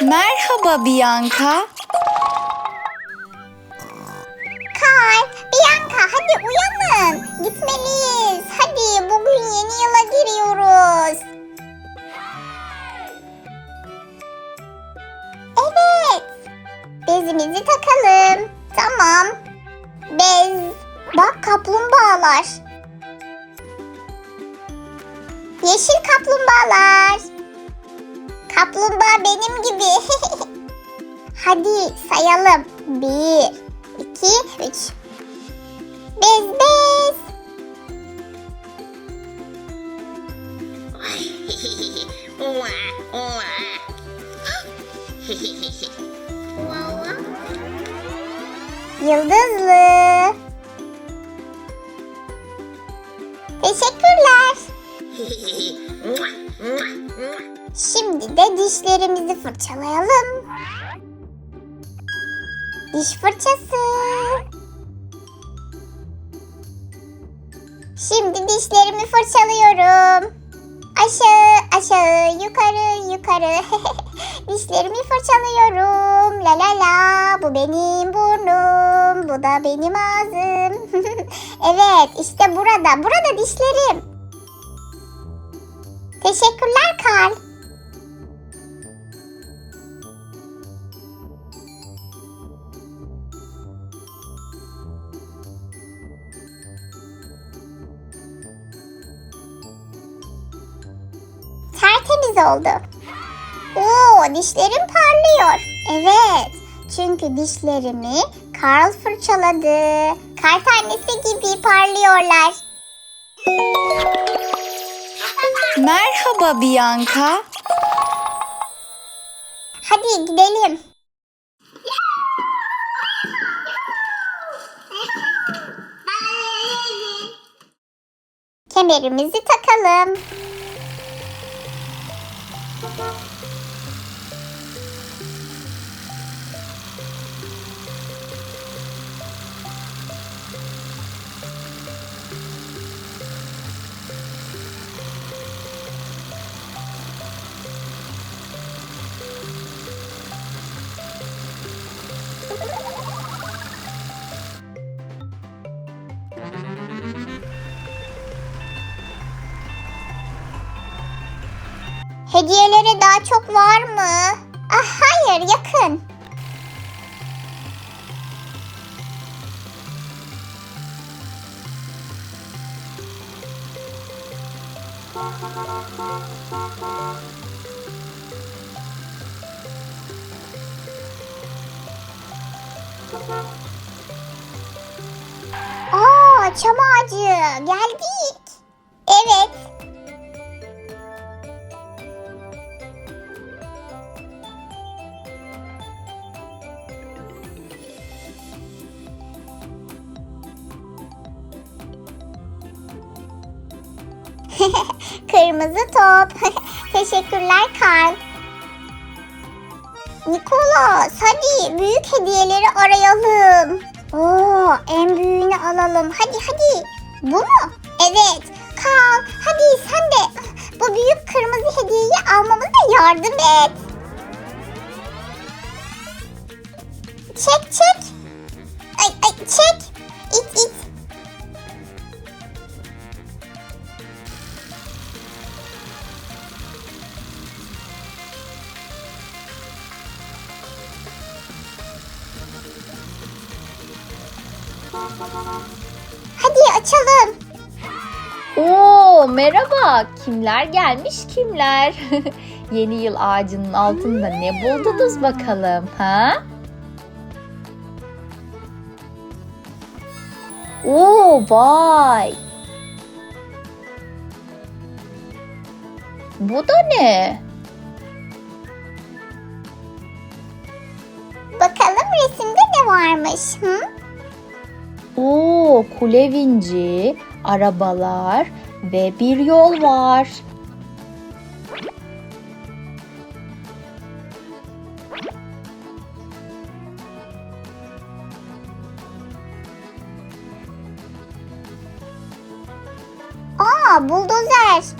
Merhaba Bianca. Karl, Bianca hadi uyanın. Gitmeliyiz. Hadi bugün yeni yıla giriyoruz. Evet. Bezimizi takalım. Tamam. Bez. Bak kaplumbağalar. Yeşil kaplumbağalar. Kaplumbağa benim gibi. Hadi sayalım. Bir, iki, üç. Bez bez. Yıldızlı. Teşekkürler. Şimdi de dişlerimizi fırçalayalım. Diş fırçası. Şimdi dişlerimi fırçalıyorum. Aşağı, aşağı, yukarı, yukarı. Dişlerimi fırçalıyorum. La la la. Bu benim burnum. Bu da benim ağzım. evet, işte burada. Burada dişlerim. Teşekkürler Karl. Oldu. Oo, dişlerim parlıyor. Evet. Çünkü dişlerimi Karl fırçaladı. Kar tanesi gibi parlıyorlar. Merhaba Bianca. Hadi gidelim. Kemerimizi takalım. Thank you. Hediyelere daha çok var mı? Ah hayır yakın. Aa çam ağacı geldik. Evet. Kırmızı top. Teşekkürler Karl. Nikolas hadi büyük hediyeleri arayalım. Oo, en büyüğünü alalım. Hadi hadi. Bu mu? Evet. Karl hadi sen de bu büyük kırmızı hediyeyi almamıza yardım et. Çek merhaba. Kimler gelmiş kimler? Yeni yıl ağacının altında ne buldunuz bakalım ha? Oo vay. Bu da ne? Bakalım resimde ne varmış? Hı? Oo kule vinci, arabalar ve bir yol var. Aa buldozer.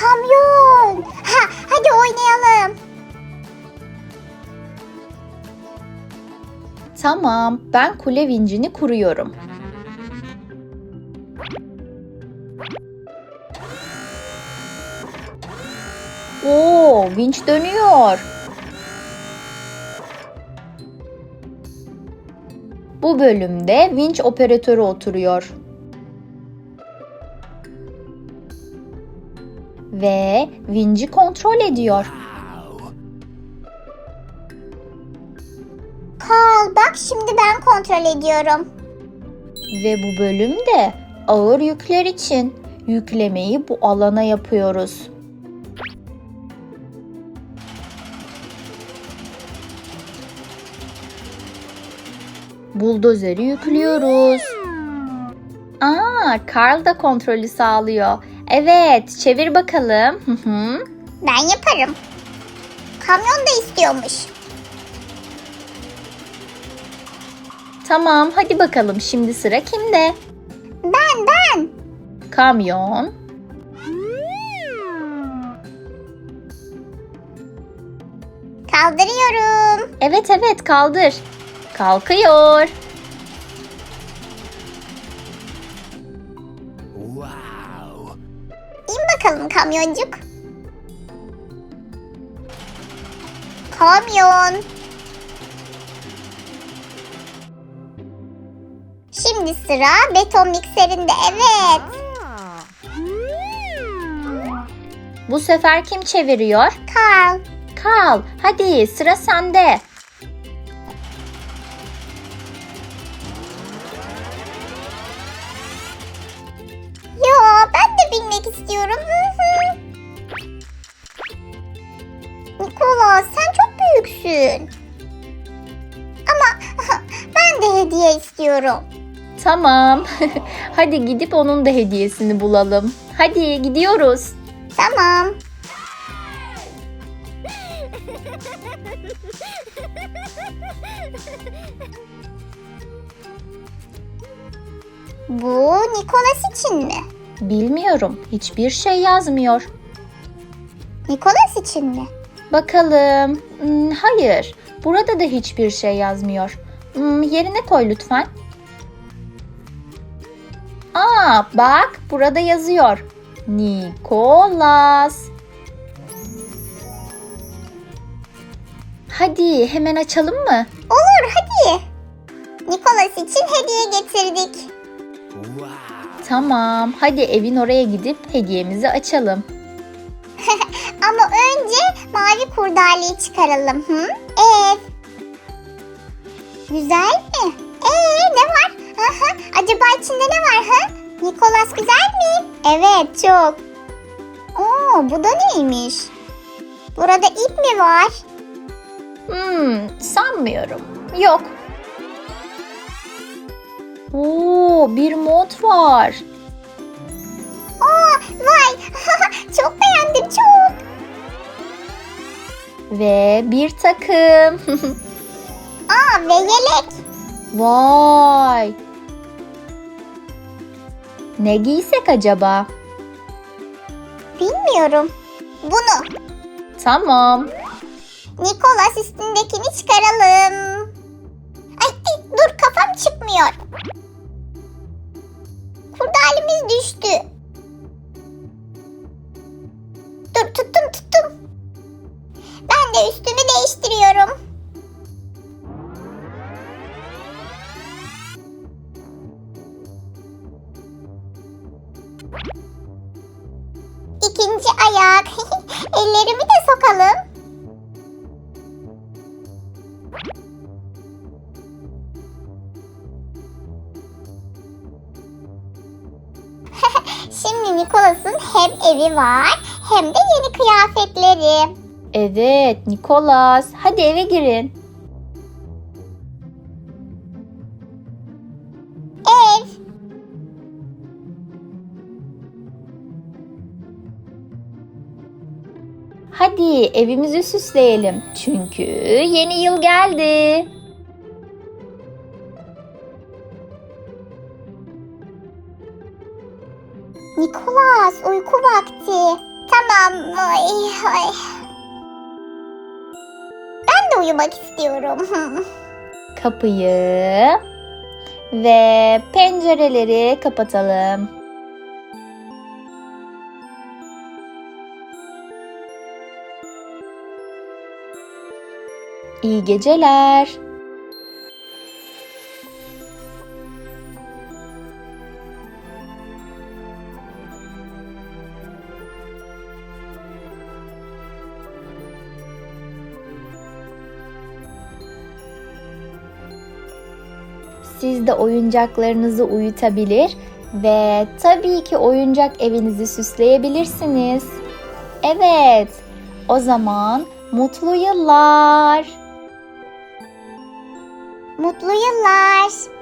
Kamyon. Ha, hadi oynayalım. Tamam, ben kule vincini kuruyorum. Oo, vinç dönüyor. Bu bölümde vinç operatörü oturuyor. Ve vinci kontrol ediyor. Karl bak şimdi ben kontrol ediyorum. Ve bu bölümde ağır yükler için yüklemeyi bu alana yapıyoruz. Buldozeri yüklüyoruz. Aa, Karl da kontrolü sağlıyor. Evet, çevir bakalım. Hı hı. Ben yaparım. Kamyon da istiyormuş. tamam, hadi bakalım. Şimdi sıra kimde? Ben ben. Kamyon. Kaldırıyorum. Evet evet kaldır. Kalkıyor. İn bakalım kamyoncuk. Kamyon. Şimdi sıra beton mikserinde. Evet. Bu sefer kim çeviriyor? Karl. Karl, hadi sıra sende. De bilmek istiyorum. Nikola sen çok büyüksün. Ama ben de hediye istiyorum. Tamam. hadi gidip onun da hediyesini bulalım. Hadi gidiyoruz. Tamam. Bu Nikolas için mi? Bilmiyorum. Hiçbir şey yazmıyor. Nikolas için mi? Bakalım. Hmm, hayır. Burada da hiçbir şey yazmıyor. Hmm, yerine koy lütfen. Aa, bak burada yazıyor. Nikolas. Hadi hemen açalım mı? Olur hadi. Nikolas için hediye getirdik. Tamam. Hadi evin oraya gidip hediyemizi açalım. Ama önce mavi kurdaleyi çıkaralım. Hı? Ev. Güzel mi? Ee ne var? Aha, acaba içinde ne var ha? Nikolas güzel mi? Evet çok. Oo bu da neymiş? Burada ip mi var? Hmm, sanmıyorum. Yok. Oo, bir mod var. Aa vay çok beğendim çok. Ve bir takım. Aa ve yelek. Vay. Ne giysek acaba? Bilmiyorum. Bunu. Tamam. Nikolas üstündekini çıkaralım. Dur kafam çıkmıyor. Kurdalemiz düştü. Dur tuttum tuttum. Ben de üstümü değiştiriyorum. İkinci ayak. Ellerimi de sokalım. Evi var hem de yeni kıyafetleri. Evet, Nikolas. Hadi eve girin. Ev. Hadi evimizi süsleyelim. Çünkü yeni yıl geldi. Nikolas uyku vakti. Tamam. Ay, ay. Ben de uyumak istiyorum. Kapıyı ve pencereleri kapatalım. İyi geceler. De oyuncaklarınızı uyutabilir ve tabii ki oyuncak evinizi süsleyebilirsiniz. Evet, o zaman mutlu yıllar. Mutlu yıllar.